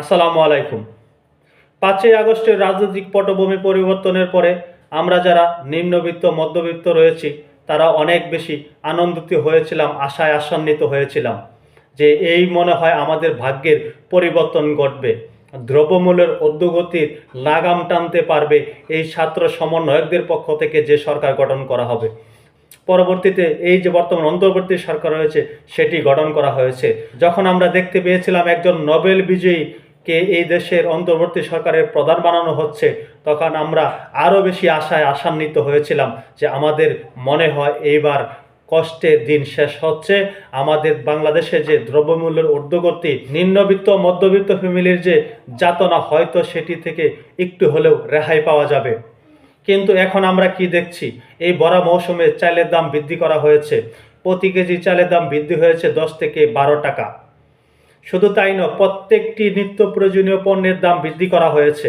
আসসালামু আলাইকুম। পাঁচই আগস্টের রাজনৈতিক পটভূমি পরিবর্তনের পরে আমরা যারা নিম্নবিত্ত, মধ্যবিত্ত রয়েছি, তারা অনেক বেশি আনন্দিত হয়েছিলাম, আশায় আশান্বিত হয়েছিলাম যে এই মনে হয় আমাদের ভাগ্যের পরিবর্তন ঘটবে। দ্রব্যমূল্যের ঊর্ধ্বগতির লাগাম টানতে পারবে এই ছাত্র সমন্বয়কদের পক্ষ থেকে যে সরকার গঠন করা হবে। পরবর্তীতে এই যে বর্তমান অন্তর্বর্তী সরকার রয়েছে, সেটি গঠন করা হয়েছে। যখন আমরা দেখতে পেয়েছিলাম একজন নোবেল বিজয়ীকে এই দেশের অন্তর্বর্তী সরকারের প্রধান বানানো হচ্ছে, তখন আমরা আরও বেশি আশায় আশান্বিত হয়েছিলাম যে আমাদের মনে হয় এইবার কষ্টের দিন শেষ হচ্ছে। আমাদের বাংলাদেশে যে দ্রব্যমূল্যের ঊর্ধ্বগতি, নিম্নবিত্ত, মধ্যবিত্ত ফ্যামিলির যে যাতনা, হয়তো সেটি থেকে একটু হলেও রেহাই পাওয়া যাবে। কিন্তু এখন আমরা কি দেখছি? এই বড়া মৌসুমে চালের দাম বৃদ্ধি করা হয়েছে। প্রতি কেজি চালের দাম বৃদ্ধি হয়েছে দশ থেকে বারো টাকা। শুধু তাই নয়, প্রত্যেকটি নিত্য প্রয়োজনীয় পণ্যের দাম বৃদ্ধি করা হয়েছে।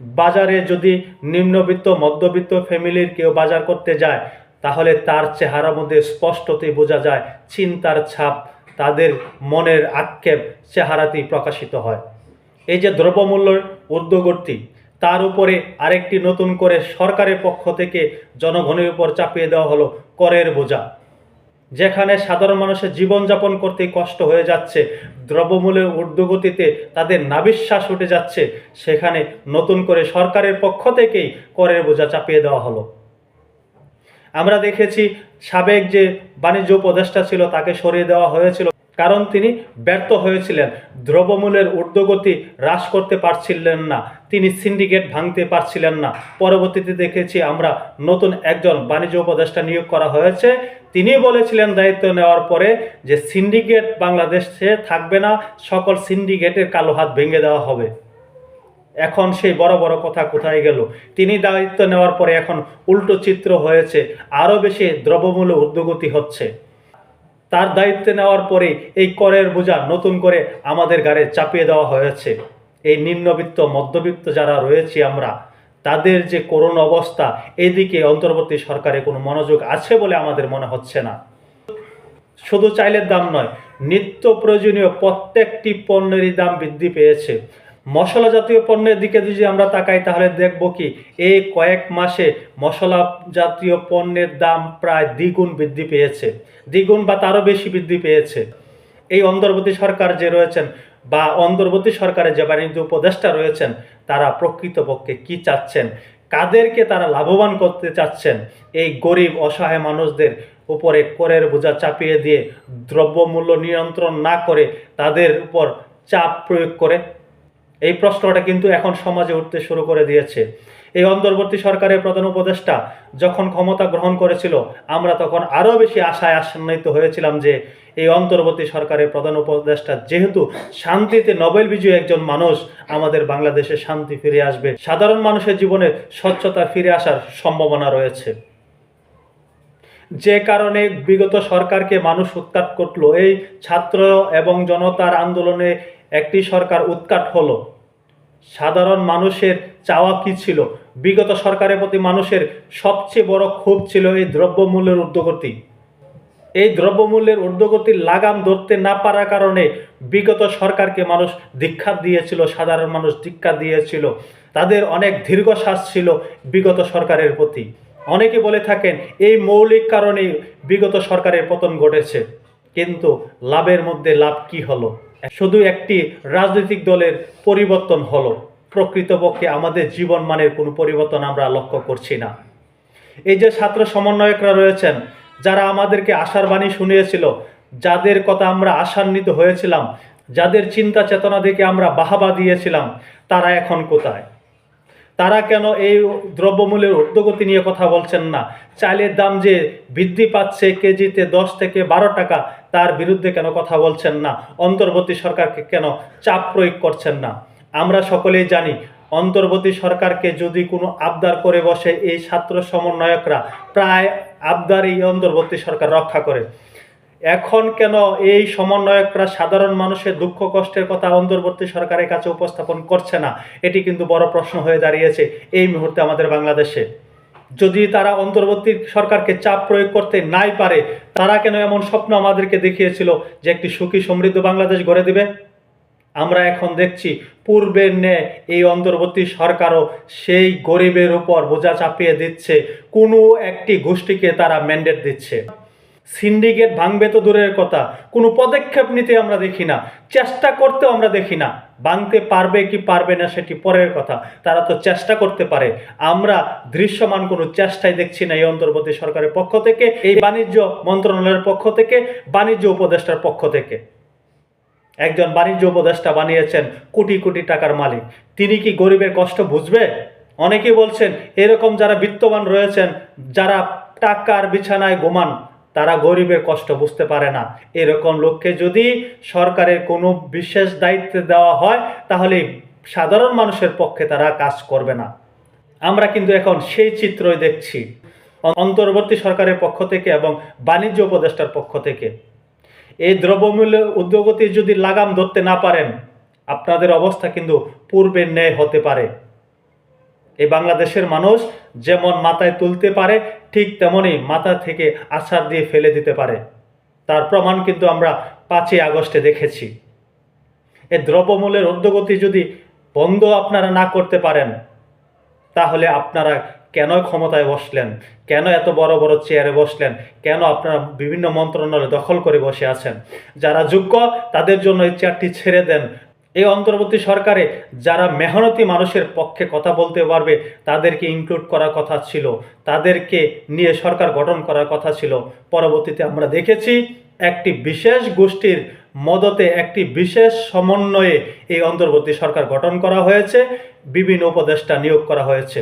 বাজারে যদি নিম্নবিত্ত, মধ্যবিত্ত ফ্যামিলির কেউ বাজার করতে যায়, তাহলে তার চেহারার মধ্যে স্পষ্টতই বোঝা যায় চিন্তার ছাপ, তাদের মনের আক্ষেপ, চেহারাতেই প্রকাশিত হয়। এই যে দ্রব্যমূল্যের ঊর্ধ্বগতি, তার উপরে আরেকটি নতুন করে সরকারের পক্ষ থেকে জনগণের উপর চাপিয়ে দেওয়া হলো করের বোঝা। যেখানে সাধারণ মানুষের জীবনযাপন করতে কষ্ট হয়ে যাচ্ছে দ্রব্যমূল্যের ঊর্ধ্বগতিতে তাদের নাবিশ্বাস উঠে যাচ্ছে, সেখানে নতুন করে সরকারের পক্ষ থেকেই করের বোঝা চাপিয়ে দেওয়া হলো। আমরা দেখেছি সাবেক যে বাণিজ্য উপদেষ্টা ছিল তাকে সরিয়ে দেওয়া হয়েছিল, কারণ তিনি ব্যর্থ হয়েছিলেন, দ্রব্যমূল্যের ঊর্ধ্বগতি হ্রাস করতে পারছিলেন না, তিনি সিন্ডিকেট ভাঙতে পারছিলেন না। পরবর্তীতে দেখেছি আমরা নতুন একজন বাণিজ্য উপদেষ্টা নিয়োগ করা হয়েছে তিনি বলেছিলেন দায়িত্ব নেওয়ার পরে যে সিন্ডিকেট বাংলাদেশে থাকবে না, সকল সিন্ডিকেটের কালো হাত ভেঙে দেওয়া হবে। এখন সেই বড় বড় কথা কোথায় গেল? তিনি দায়িত্ব নেওয়ার পরে এখন উল্টো চিত্র হয়েছে, আরও বেশি দ্রব্যমূল্য ঊর্ধ্বগতি হচ্ছে। তার দায়িত্ব নেওয়ার পরে এই করের বোঝা নতুন করে আমাদের গাড়ে চাপিয়ে দেওয়া হয়েছে। এই নিম্নবিত্ত, মধ্যবিত্ত যারা রয়েছি আমরা তাদের যে করুণ অবস্থা, এদিকে অন্তর্বর্তী সরকারে কোনো মনোযোগ আছে বলে আমাদের মনে হচ্ছে না। শুধু চাইলের দাম নয়, নিত্য প্রয়োজনীয় প্রত্যেকটি পণ্যেরই দাম বৃদ্ধি পেয়েছে। মশলা জাতীয় পণ্যের দিকে যদি আমরা তাকাই, তাহলে দেখব কি এই কয়েক মাসে মশলা জাতীয় পণ্যের দাম প্রায় দ্বিগুণ বৃদ্ধি পেয়েছে। দ্বিগুণ বা তারও বেশি বৃদ্ধি পেয়েছে। এই অন্তর্বর্তী সরকার যে রয়েছেন বা অন্তর্বর্তী সরকারের যে বাণিজ্য উপদেষ্টা রয়েছেন, তারা প্রকৃতপক্ষে কি চাচ্ছেন? কাদেরকে তারা লাভবান করতে চাচ্ছেন? এই গরিব, অসহায় মানুষদের উপরে করের বোঝা চাপিয়ে দিয়ে, দ্রব্যমূল্য নিয়ন্ত্রণ না করে তাদের উপর চাপ প্রয়োগ করে এই প্রশ্নটা কিন্তু এখন সমাজে উঠতে শুরু করে দিয়েছে। এই অন্তর্বর্তী সরকারের প্রধান উপদেষ্টা যখন ক্ষমতা গ্রহণ করেছিল, আমরা তখন আরও বেশি আশায় আশান্বিত হয়েছিলাম যে এই অন্তর্বর্তী সরকারের প্রধান উপদেষ্টা যেহেতু শান্তিতে নোবেল বিজয়ী একজন মানুষ, আমাদের বাংলাদেশে শান্তি ফিরে আসবে। সাধারণ মানুষের জীবনে স্বচ্ছতা ফিরে আসার সম্ভাবনা রয়েছে। যে কারণে বিগত সরকারকে মানুষ উৎখাত করল। এই ছাত্র এবং জনতার আন্দোলনে একটি সরকার উৎকাট হলো। সাধারণ মানুষের চাওয়া কি ছিল? বিগত সরকারের প্রতি মানুষের সবচেয়ে বড় ক্ষোভ ছিল এই দ্রব্যমূল্যের ঊর্ধ্বগতি। এই দ্রব্যমূল্যের ঊর্ধ্বগতির লাগাম ধরতে না পারার কারণে বিগত সরকারকে মানুষ দীক্ষা দিয়েছিল, সাধারণ মানুষ দীক্ষা দিয়েছিল। তাদের অনেক দীর্ঘশ্বাস ছিল বিগত সরকারের প্রতি। অনেকে বলে থাকেন, এই মৌলিক কারণেই বিগত সরকারের পতন ঘটেছে। কিন্তু লাভের মধ্যে লাভ কি হলো? শুধু একটি রাজনৈতিক দলের পরিবর্তন হলো, প্রকৃতপক্ষে আমাদের জীবন মানের কোনো পরিবর্তন আমরা লক্ষ্য করছি না। এই যে ছাত্র সমন্বয়করা রয়েছেন, যারা আমাদেরকে আশার বাণী শুনিয়েছিল, যাদের কথা আমরা আশান্বিত হয়েছিলাম, যাদের চিন্তা চেতনা দেখে আমরা বাহাবা দিয়েছিলাম, তারা এখন কোথায়? তারা কেন এই দ্রব্যমূল্যের ঊর্ধ্বগতি নিয়ে কথা বলছেন না? চালের দাম যে বৃদ্ধি পাচ্ছে কেজিতে দশ থেকে বারো টাকা, তার বিরুদ্ধে কেন কথা বলছেন না? অন্তর্বর্তী সরকারকে কেন চাপ প্রয়োগ করছেন না? আমরা সকলেই জানি, অন্তর্বর্তী সরকারকে যদি কোনো আবদার করে বসে এই ছাত্র সমন্বয়করা, প্রায় আবদার এই অন্তর্বর্তী সরকার রক্ষা করে। এখন কেন এই সমন্বয়করা সাধারণ মানুষের দুঃখ কষ্টের কথা অন্তর্বর্তী সরকারের কাছে উপস্থাপন করছে না? এটি কিন্তু বড় প্রশ্ন হয়ে দাঁড়িয়েছে এই মুহূর্তে আমাদের বাংলাদেশে। যদি তারা অন্তর্বর্তী সরকারকে চাপ প্রয়োগ করতে নাই পারে, তারা কেন এমন স্বপ্ন আমাদেরকে দেখিয়েছিল যে একটি সুখী সমৃদ্ধ বাংলাদেশ গড়ে দেবে? আমরা এখন দেখছি পূর্বের ন্যায় এই অন্তর্বর্তী সরকারও সেই গরিবের উপর বোঝা চাপিয়ে দিচ্ছে, কোনো একটি গোষ্ঠীকে তারা ম্যান্ডেট দিচ্ছে। সিন্ডিকেট ভাঙবে তো দূরের কথা। কোনো পদক্ষেপ নিতে আমরা দেখি না, চেষ্টা করতেও আমরা দেখি না। ভাঙতে পারবে কি পারবে না সেটি পরের কথা। তারা তো চেষ্টা করতে পারে। আমরা দৃশ্যমান কোনো চেষ্টাই দেখছি না এই অন্তর্বর্তী সরকারের পক্ষ থেকে, এই বাণিজ্য মন্ত্রণালয়ের পক্ষ থেকে, বাণিজ্য উপদেষ্টার পক্ষ থেকে। একজন বাণিজ্য উপদেষ্টা বানিয়েছেন কোটি কোটি টাকার মালিক। তিনি কি গরিবের কষ্ট বুঝবে? অনেকেই বলছেন, এরকম যারা বিত্তবান রয়েছেন, যারা টাকার বিছানায় ঘুমান তারা গরিবের কষ্ট বুঝতে পারে না। এরকম লোককে যদি সরকারের কোনো বিশেষ দায়িত্ব দেওয়া হয়, তাহলে সাধারণ মানুষের পক্ষে তারা কাজ করবে না। আমরা কিন্তু এখন সেই চিত্রই দেখছি। অন্তর্বর্তী সরকারের পক্ষ থেকে এবং বাণিজ্য উপদেষ্টার পক্ষ থেকে। এই দ্রব্যমূল্য উদ্যোগতি যদি লাগাম ধরতে না পারেন, আপনাদের অবস্থা কিন্তু পূর্বের ন্যায় হতে পারে। এই বাংলাদেশের মানুষ যেমন মাথায় তুলতে পারে ঠিক তেমনই মাথা থেকে আছাড় দিয়ে ফেলে দিতে পারে। তার প্রমাণ কিন্তু আমরা পাঁচই আগস্টে দেখেছি। এই দ্রব্যমূল্যের ঊর্ধ্বগতি যদি বন্ধ আপনারা না করতে পারেন, তাহলে আপনারা কেন ক্ষমতায় বসলেন? কেন এত বড় বড় চেয়ারে বসলেন? কেন আপনারা বিভিন্ন মন্ত্রণালয় দখল করে বসে আছেন? যারা যোগ্য, তাদের জন্য এই চেয়ারটি ছেড়ে দেন। এই অন্তর্বর্তী সরকারে যারা মেহনতি মানুষের পক্ষে কথা বলতে পারবে, তাদেরকে ইনক্লুড করার কথা ছিল। তাদেরকে নিয়ে সরকার গঠন করার কথা ছিল। পরবর্তীতে আমরা দেখেছি, একটি বিশেষ গোষ্ঠীর মদতে, একটি বিশেষ সমন্বয়ে এই অন্তর্বর্তী সরকার গঠন করা হয়েছে, বিভিন্ন উপদেষ্টা নিয়োগ করা হয়েছে।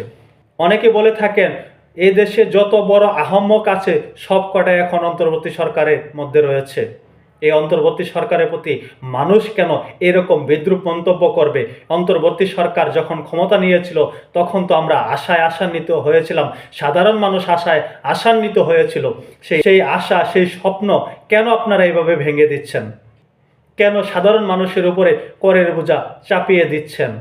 অনেকে বলে থাকেন এই দেশে যত বড় আহম্মক আছে সব কটাই এখন অন্তর্বর্তী সরকারের মধ্যে রয়েছে। এই অন্তর্বর্তী সরকারের প্রতি মানুষ কেন এরকম বিদ্রুপ মন্তব্য করবে? অন্তর্বর্তী সরকার যখন ক্ষমতা নিয়েছিল, তখন তো আমরা আশায় আশান্বিত হয়েছিলাম। সাধারণ মানুষ আশায় আশান্বিত হয়েছিল। সেই সেই আশা, সেই স্বপ্ন কেন আপনারা এইভাবে ভেঙে দিচ্ছেন? কেন সাধারণ মানুষের উপরে করের বোঝা চাপিয়ে দিচ্ছেন?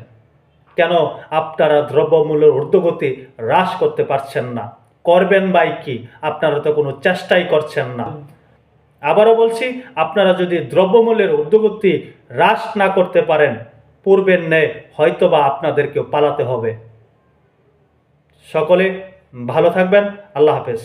কেন আপনারা দ্রব্যমূল্যের ঊর্ধ্বগতি হ্রাস করতে পারছেন না? করবেন বাই কি? আপনারা তো কোনো চেষ্টাই করছেন না। আবারও বলছি, আপনারা যদি দ্রব্যমূল্যের ঊর্ধ্বগতি হ্রাস না করতে পারেন, পূর্বের ন্যায় হয়তোবা আপনাদেরকেও পালাতে হবে। সকলে ভালো থাকবেন, আল্লাহ হাফেজ।